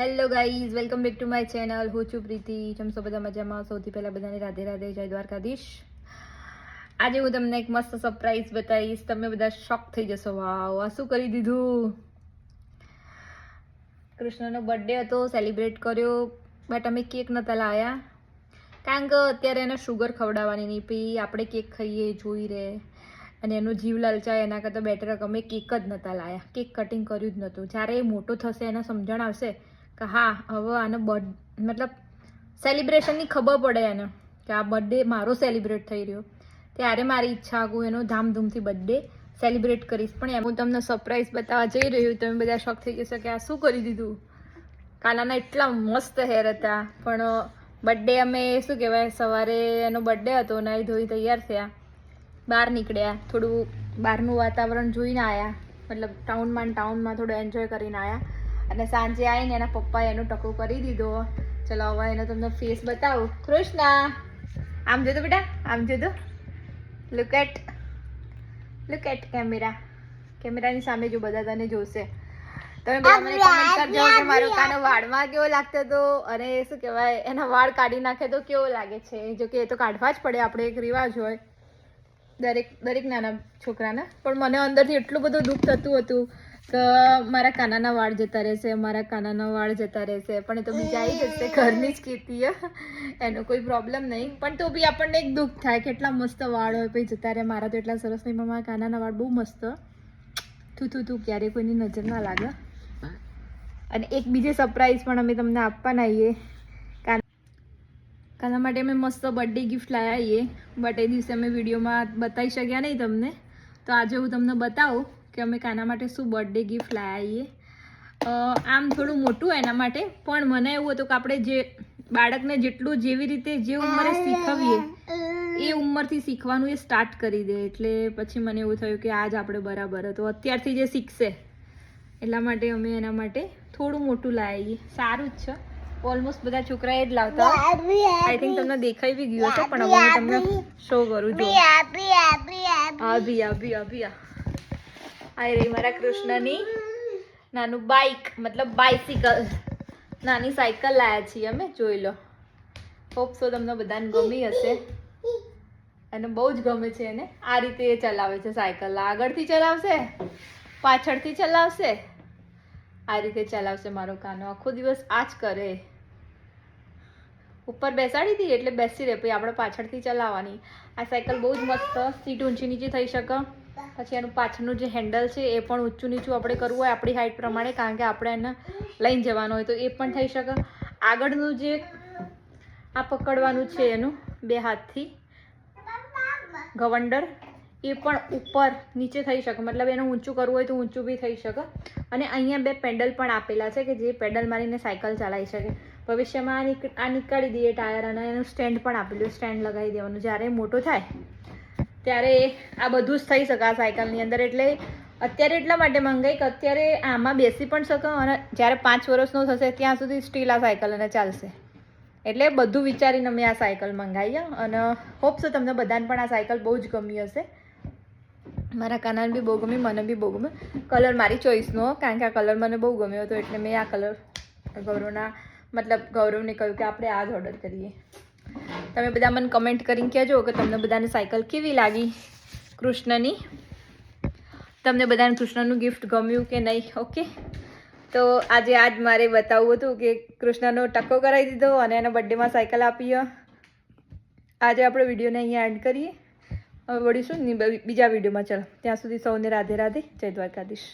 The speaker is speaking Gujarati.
Hello guys welcome back to my channel હું છું પ્રીતિ ચમસો બધા મજામાં? સૌથી પહેલાં બધાને રાધે રાધે. જય દ્વારકાધીશ. આજે હું તમને એક મસ્ત સરપ્રાઈઝ બતાવીશ. તમે બધા શોક થઈ જશો. વાવ આ શું કરી દીધું? કૃષ્ણનો બર્થડે હતો સેલિબ્રેટ કર્યો બટ અમે કેક નહોતા લાવ્યા કારણ કે અત્યારે એને શુગર ખવડાવવાની નહીં પછી આપણે કેક ખાઈએ, જોઈ રહે. અને એનો જીવ લલચાય એના કરતાં બેટર અમે કેક જ નહોતા લાવ્યા કેક કટિંગ કર્યું જ નહોતું. જ્યારે એ મોટો થશે, એને સમજણ આવશે કે હા, હવે આને બર્થ, મતલબ સેલિબ્રેશનની ખબર પડે એને કે આ બર્થડે મારો સેલિબ્રેટ થઈ રહ્યો. ત્યારે મારી ઈચ્છા હું એનો ધામધૂમથી બર્થડે સેલિબ્રેટ કરીશ. પણ હું તમને સરપ્રાઈઝ બતાવવા જઈ રહ્યું તમે બધા શોખ થઈ જશો કે આ શું કરી દીધું? કાનાના એટલા મસ્ત હેર હતા. પણ બર્થડે અમે શું કહેવાય, સવારે એનો બર્થડે હતો, નાહી ધોઈ તૈયાર થયા. બહાર નીકળ્યા, થોડું બહારનું વાતાવરણ જોઈને આવ્યા મતલબ ટાઉનમાં ટાઉનમાં થોડું એન્જોય કરીને આવ્યા અને સાંજે આવીને એના પપ્પાએ એનો ટકો કરી દીધો. ચલો હવે એનો તમને ફેસ બતાવું. કૃષ્ણા આમ જોતો બેટા આમ જોતો look at look at camera કેમેરાની સામે જો બધા તને જોશે. તમે બધા મને કમેન્ટ કરજો કે મારો કાનો વાળમાં કેવો લાગતો હતો અને શું કહેવાય એના વાળ કાઢી નાખે તો કેવો લાગે છે? જો કે એ તો કાઢવા જ પડે આપણે એક રિવાજ હોય. દરેક દરેક નાના છોકરાના. પણ મને અંદરથી એટલું બધું દુઃખ થતું હતું કે મારા કાનાના વાળ જતા રહેશે, મારા કાનાના વાળ જતા રહેશે, પણ એ તો બીજા આવી જશે, ઘરની જ કીધી. એનો કોઈ પ્રોબ્લેમ નહીં. પણ તો બી આપણને એક દુઃખ થાય, કેટલા મસ્ત વાળ હોય પછી જતા રહે. મારા તો એટલા સરસ નહીં, પણ મારા કાનાના વાળ બહુ મસ્ત. થું, થુ, થું ક્યારેય કોઈની નજર ના લાગે. અને એક બીજી સરપ્રાઈઝ પણ અમે તમને આપવાના આવીએ કાના માટે અમે મસ્ત બર્થડે ગિફ્ટ લાવ્યા છીએ. બટ એ દિવસે અમે વિડીયોમાં બતાવી શક્યા નહીં તમને. તો આજે હું તમને બતાવું કે અમે કાના માટે શું બર્થડે ગિફ્ટ લાવીએ આમ થોડું મોટું એના માટે પણ મને એવું હતું કે આપણે જે બાળકને જેટલું જેવી રીતે જે ઉંમરે શીખવીએ એ ઉંમરથી શીખવાનું એ સ્ટાર્ટ કરી દે. એટલે પછી મને એવું થયું કે આજ આપણે બરાબર હતો. અત્યારથી જે શીખશે એટલા માટે અમે એના માટે થોડું મોટું લાવીએ સારું જ છે. ઓલમોસ્ટ બધા છોકરા એ જ લાવતા આઈ થિંક તમને દેખાઈ બી ગયું હતું પણ હવે તમને શો કરું છું અભી અભી અભી આ રહી મારા કૃષ્ણની. નાનું બાઇક મતલબ બાઇસિકલ નાની સાયકલ લાયા છીએ અમે, જોઈ લો. હોપ સો તમને બધાને ગમી હશે. અને બહુ જ ગમે છે એને. આ રીતે એ ચલાવે છે સાયકલ આગળથી ચલાવશે? પાછળથી ચલાવશે? આ રીતે ચલાવશે મારો કાનો. આખો દિવસ આ જ કરે. ઉપર બેસાડી હતી એટલે બેસી રહે, પછી આપણે પાછળથી ચલાવવાની. આ સાયકલ બહુ જ મસ્ત, સીટ ઊંચી નીચી થઈ શકે. પછી એનું પાછળનું જે હેન્ડલ છે એ પણ ઊંચું નીચું આપણે કરવું હોય આપણી હાઈટ પ્રમાણે, કારણ કે આપણે એને લઈને જવાનું હોય તો એ પણ થઈ શકે. આગળનું જે આ પકડવાનું છે એનું, બે હાથથી, ગવંડર, એ પણ ઉપર નીચે થઈ શકે. મતલબ એનું ઊંચું કરવું હોય તો ઊંચું બી થઈ શકે. અને અહીંયા બે પેડલ પણ આપેલા છે કે જે પેડલ મારીને સાયકલ ચલાવી શકે. ભવિષ્યમાં આ નીક, આ નીકાળી દઈએ ટાયર અને એનું સ્ટેન્ડ પણ આપેલું સ્ટેન્ડ લગાવી દેવાનું. જ્યારે મોટો થાય ત્યારે આ બધું જ થઈ શકા સાયકલની અંદર. એટલે અત્યારે એટલા માટે મંગાઈ કે અત્યારે આમાં બેસી પણ શકો અને જ્યારે પાંચ વર્ષનો થશે ત્યાં સુધી સ્ટીલ આ સાયકલ અને ચાલશે. એટલે બધું વિચારીને અમે આ સાયકલ મંગાવી અને હોપ છો તમને બધાને પણ આ સાયકલ બહુ જ ગમી હશે. મારા કાનાને બી બહુ ગમી, મને બી બહુ ગમે. કલર મારી ચોઈસનો કારણ કે આ કલર મને બહુ ગમ્યો હતો, એટલે મેં આ કલર ગૌરવના, મતલબ ગૌરવને કહ્યું કે આપણે આ જ ઓર્ડર કરીએ. તમે બધા મને કમેન્ટ કરીને કહેજો કે તમને બધાને સાયકલ કેવી લાગી કૃષ્ણની? તમને બધાને કૃષ્ણનું ગિફ્ટ ગમ્યું કે નહીં? ઓકે તો આજે આજ મારે બતાવવું હતું કે કૃષ્ણનો ટક્કો કરાવી દીધો અને એના બર્થડેમાં સાયકલ આપી આજે આપણે વિડીયોને અહીંયા એન્ડ કરીએ. હવે વળીશું બીજા વિડીયોમાં. ચાલો, ત્યાં સુધી સૌને રાધે રાધે. જય દ્વારકાધીશ.